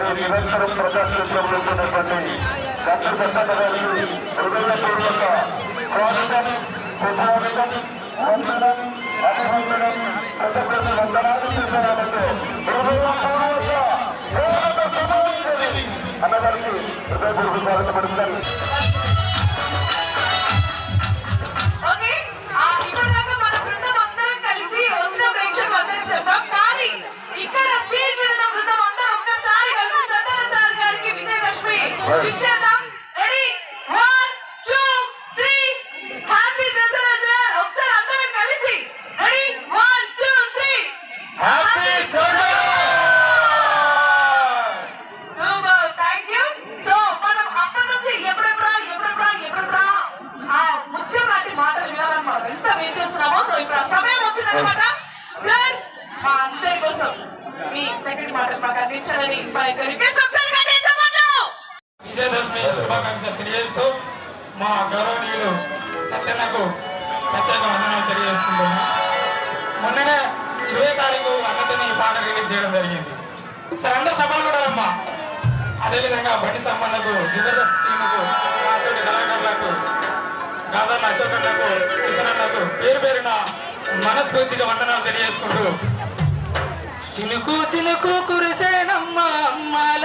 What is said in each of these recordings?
అది నిరంతరం ప్రదర్శించబడుతున్నటువంటి డాక్టర్ ప్రసాద్ గారికి హృదయపూర్వక స్వాగతం సుస్వాగతం వందనం అభివందనం ప్రజలకు వందనాలు చేసేవాళ్ళతో హృదయపూర్వక అన్నగారికి హృదయపూర్వక స్వాగతం పడుతున్నాను ఇక్కడ స్టేజ్ first. అదేవిధంగా బండి సామాన్లకు జబర్దస్త్ టీముకు తోటి కళాకారులకు గాజన్న అశోక్ అన్నకు కిషన్ అన్నకు పేరు పేరున మనస్ఫూర్తిగా వందనాలు తెలియజేసుకుంటూ చినుకు చినుకు కురిసేనమ్మ అమ్మాల.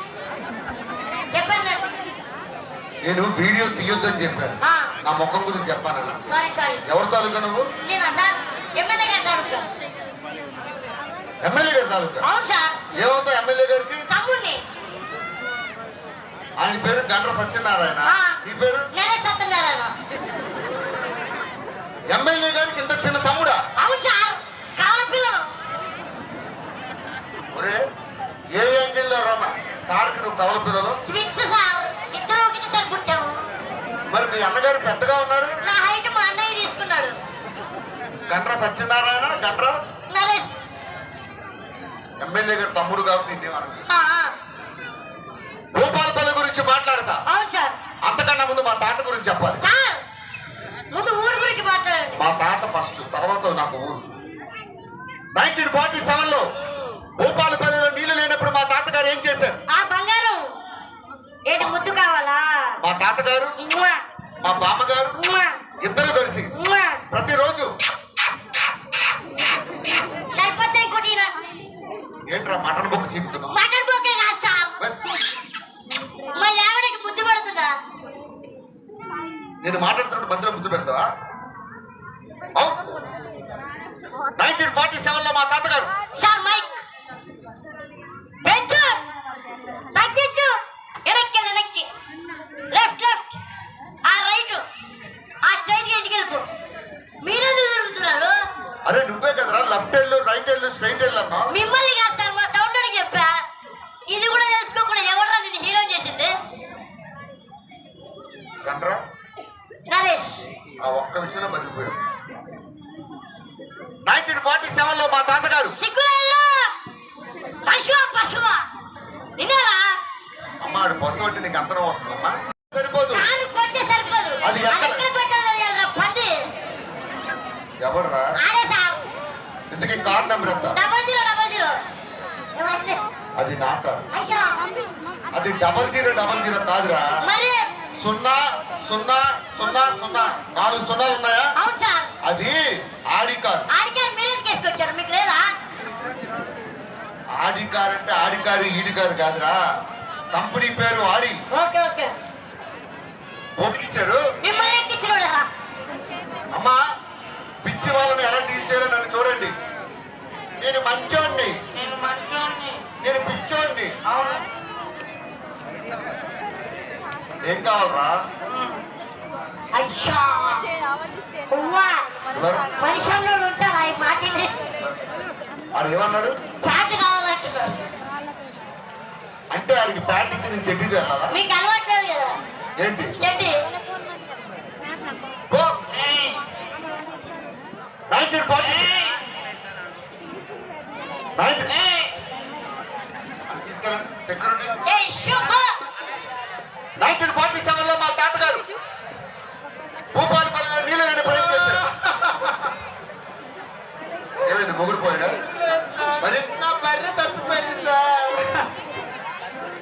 నేను వీడియో తీయొద్దని చెప్పాను. నా మొక్క గురించి చెప్పాను ఎవరు తాలూకా నువ్వు? ఎమ్మెల్యే గారి తాలూకా. ఏమవుతా ఎమ్మెల్యే గారికి? ఆయన పేరు గండ్ర సత్యనారాయణ. ఈ పేరు? ఎమ్మెల్యే గారికి ఇంత చిన్న తమ్ముడా? ఒరే ఏ యాంగిల్లో రామా? సార్కి నువ్వు కవల పిల్లలు? అన్నగారు పెద్దగా ఉన్నారు? నా హైట్ మా అన్నయ్య తీసుకున్నాడు. గండ్ర సత్యనారాయణ గండ్ర? నరేష్. ఎమ్మెల్యే గారు తమ్ముడు కాబట్టి ఇదేమనకి ఆ, ఆ, భూపాలపల్లి గురించి మాట్లాడతా. అవును సార్. అంతకన్నా ముందు మా తాత గురించి చెప్పాలి. సార్ ముందు ఊరు గురించి మాట్లాడండి. మా తాత ఫస్ట్ తర్వాత నాకు ఊరు. నైన్టీన్ ఫార్టీ సెవెన్లో భూపాలపల్లిలో నీళ్ళు లేనప్పుడు మా తాతగారు ఏం చేశారు? ఆ బంగారం. ఏంటి ముద్దు కావాలా? మా తాతగారు? మా బామ్మగారు ఇద్దరు కలిసి. ప్రతిరోజు ఏంట్రా మటన్ బొక్క చీపుతున్నావు మటన్ బొక్కే కాదు సార్. మా ఆవిడకి ముద్దు పడుతుందా? నేను మాట్లాడుతున్నప్పుడు మధ్యలో ముద్దు పెడతావా? నైన్టీన్ ఫార్టీ సెవెన్లో మా తాతగారు గండ్రా ఆ ఒక్క విషయంలో బతికిపోయావు నైన్టీన్ ఫార్టీ సెవెన్లో మా తాతగారు అమ్మాడు బస్సు అంటే నీకు అంతరం వస్తుందమ్మా. సరిపోదు. అది ఎవర్రా? ఇంతకీ కార్ నెంబర్ ఎంత? అది నా కార్. అయ్యా. అది డబల్ జీరో డబల్ జీరో కాదురా. సున్నా సున్నా సున్నా సున్నా. నాలుగు సున్నాలు ఉన్నాయా? అది ఆడి కార్. ఆడికారు మీరేం చేసుకొచ్చారు మీకు లేదా? ఆడి కార్ అంటే ఆడి కారు ఈడి కారు కాదురా. కంపెనీ పేరు ఆడి. Okay okay. ఓపికిచ్చారు మిమ్మల్ని ఎక్కించినోడరా అమ్మా పిచ్చి వాళ్ళని ఎలా డీల్ చేయాలో నన్ను చూడండి. నేను మంచోడిని. నేను పిచ్చోడిని. అవును. ఏం కావాలరా? మనుషుల్లో ఉంటారా ఈ ఏమన్నాడు? ప్యాంట్ కావాలంటున్నాడు. అంటే ఆడికి ప్యాంట్ ఇచ్చి నేను చెడ్డీ వెళ్ళాలా మీకు అలవాట్లేదు కదా? ఏంటి? చెడ్డి నైన్టీన్ ఫార్టీ నైన్టీన్ తీసుకెళ్ళండి సెక్యూరిటీ ఏ శుభ నైన్టీన్ ఫార్టీ సెవెన్లో మా తాతగారు భూపాలపల్లిలో నీళ్ళు లేని ప్రయత్నం చేశారు ఏమైంది మొగుడు పోయాడా మరి? నా బర్రె తప్పిపోయింది సార్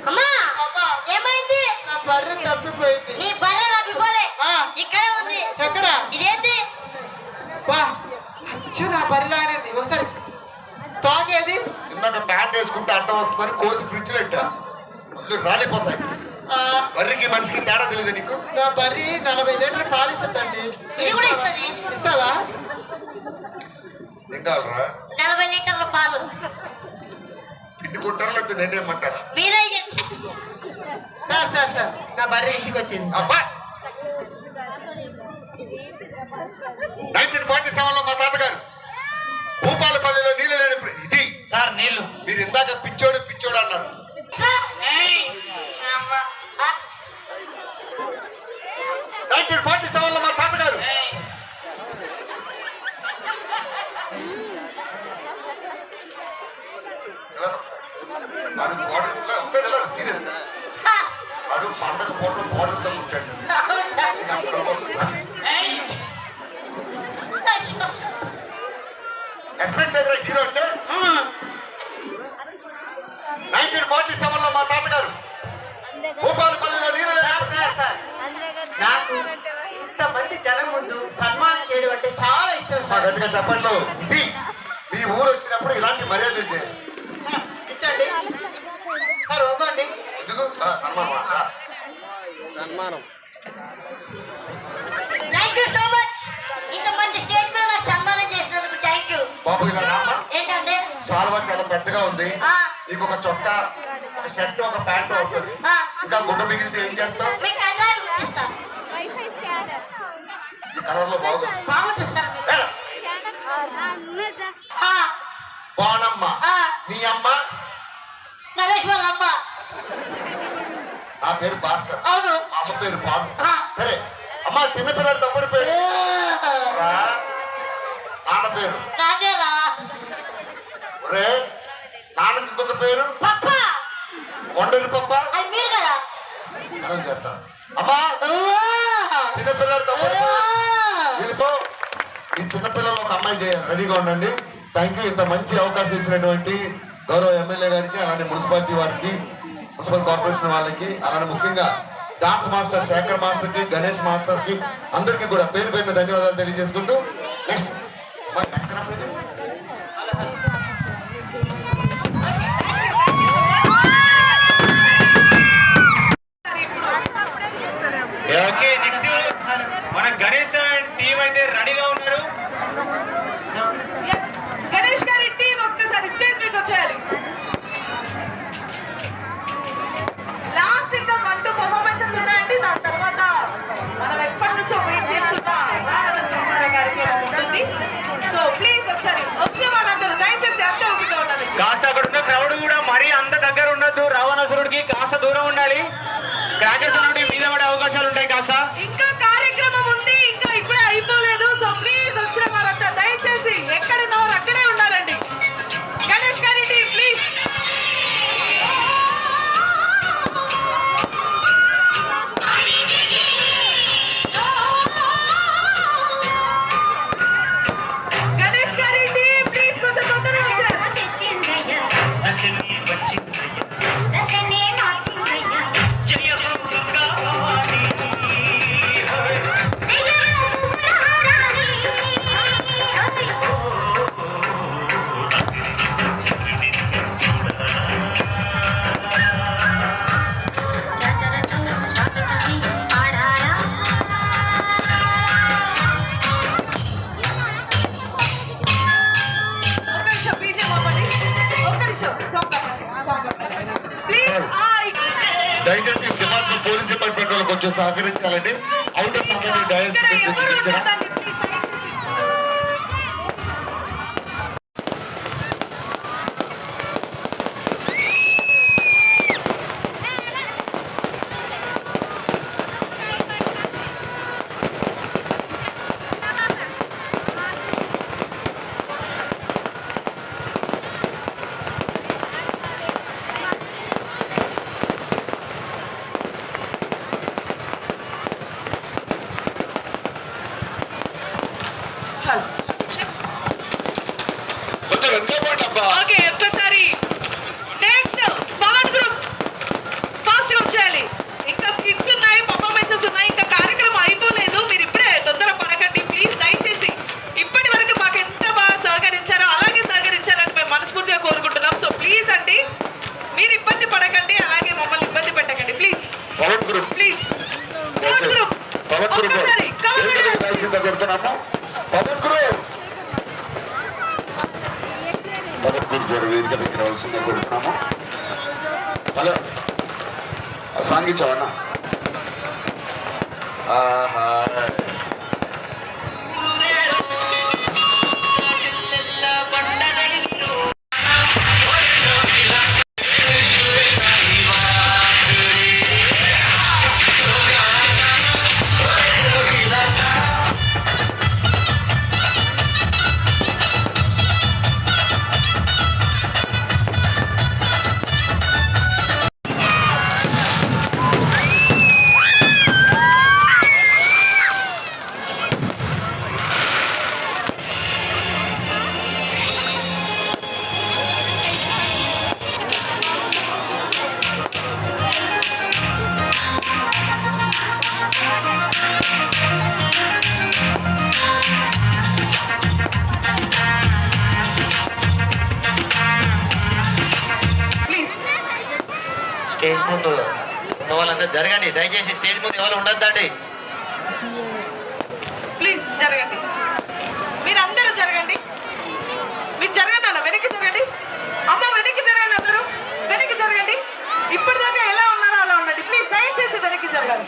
అమ్మా అమ్మా. ఏమైంది? నా బర్రె తప్పిపోయింది నీ బర్రె తప్పిపోలే ఆ. ఇక్కడే ఉంది. ఎక్కడ? ఇదేంటి వా అచ్చు నా బర్రె అనేది? ఒకసారి తాగేది? ఇందాక ప్యాంట్ వేసుకుంటే అడ్డం వస్తుందని కోసి ఫ్రిడ్జ్ ఒళ్ళు రాలిపోతాయి. ఆ, వరికి మనిషికి తేడా తెలియదు నీకు? నా బర్రె నలభై లీటర్లు పాలిస్తుందండి. ఇది కూడా ఇస్తుంది. ఇస్తావా? ఏం కావాలరా నలభై లీటర్ల పాలు. పిండుకుంటారా లేకపోతే నేనేమంటారా మీరే. సార్ సార్ సార్ నా బర్రె ఇంటికి వచ్చింది. అబ్బా! నైన్టీన్ ఫార్టీ సెవెన్లో మా తాతగారు భూపాలపల్లిలో నీళ్ళు లేనప్పుడు ఇది. సార్ నీళ్ళు. మీరు ఇందాక పిచ్చోడు పిచ్చోడు అన్నారు. ఇది మీ ఊరు వచ్చినప్పుడు ఇలాంటి మర్యాదలు చేయాలి? ఇచ్చండి సార్ వద్దండి. ఎందుకు? సన్మానం. థ్యాంక్ యూ సో మచ్ ఇంత మంచి స్టేజ్ మీద సన్మానం చేసినందుకు థ్యాంక్ యూ బాబు ఇలా రామ్మా ఏంటంటే శాల్వా చాలా పెద్దగా ఉంది. నీకు ఒక చొక్కా షర్ట్ ఒక ప్యాంట్ వస్తుంది. ఆ, ఇంకా గుడ్డ మిగిలితే ఏం చేస్తావు? కలర్లో బాగుంది బాగుంటుంది సార్ మీకు. ఏరా, ఆ, బాణమ్మ ఆ, నీ అమ్మ? అమ్మ నా పేరు భాస్కర్. అవును. అమ్మ పేరు ఆ. సరే. అమ్మా చిన్నపిల్లడు తమ్ముడి పేరు. నాన్న పేరు? రే నాన్నకి ఇంకొక పేరు? కొండలి పప్ప? అర్థం చేస్తాను అమ్మా! చిన్నపిల్లడు తమ్ముడి పేరు? వీళ్ళతో ఈ చిన్నపిల్లలు ఒక అమ్మాయి చేయాలి. రెడీగా ఉండండి. థ్యాంక్ యూ ఇంత మంచి అవకాశం ఇచ్చినటువంటి గౌరవ ఎమ్మెల్యే గారికి అలానే మున్సిపాలిటీ వారికి మున్సిపల్ కార్పొరేషన్ వాళ్ళకి అలానే ముఖ్యంగా డాన్స్ మాస్టర్ శేఖర్ మాస్టర్కి గణేష్ మాస్టర్కి అందరికీ కూడా పేరు పేరున ధన్యవాదాలు తెలియజేసుకుంటూ నెక్స్ట్ Gragas é సహకరించాలండి అవుటర్ సంబంధించి డయస్ గ్రూప్ పవన్ గ్రూప్ గారు వేదిక దగ్గర రావాల్సిందిగా కోరుతున్నాము. హలో. ఆ సాంగ్ ఇచ్చావన్నా ఆహా. ముందు ఉన్న వాళ్ళందరూ జరగండి. దయచేసి స్టేజ్ ముందు ఎవరు ఉండొద్దండి. ప్లీజ్ జరగండి. మీరందరూ జరగండి. మీరు జరగండి అన్న వెనక్కి జరగండి. అమ్మ వెనక్కి జరగండి అందరూ. వెనక్కి జరగండి. ఇప్పటిదాకా ఎలా ఉన్నారో అలా ఉండండి. ప్లీజ్ దయచేసి వెనక్కి జరగండి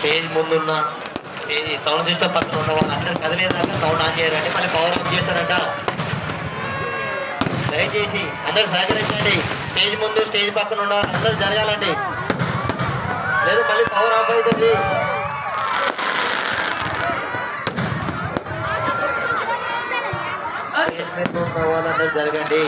స్టేజ్ ముందున్న స్టేజ్ సౌండ్ సిస్టమ్ పక్కన ఉన్న వాళ్ళు అందరు కదిలేదాకా సౌండ్ ఆన్ చేయరండి మళ్ళీ పవర్ ఆఫ్ చేస్తారంట. దయచేసి అందరు సహకరించండి. స్టేజ్ ముందు స్టేజ్ పక్కన ఉన్న అందరూ జరగాలండి. లేదు మళ్ళీ పవర్ ఆఫ్ అవుతుంది. వాళ్ళందరూ జరగండి.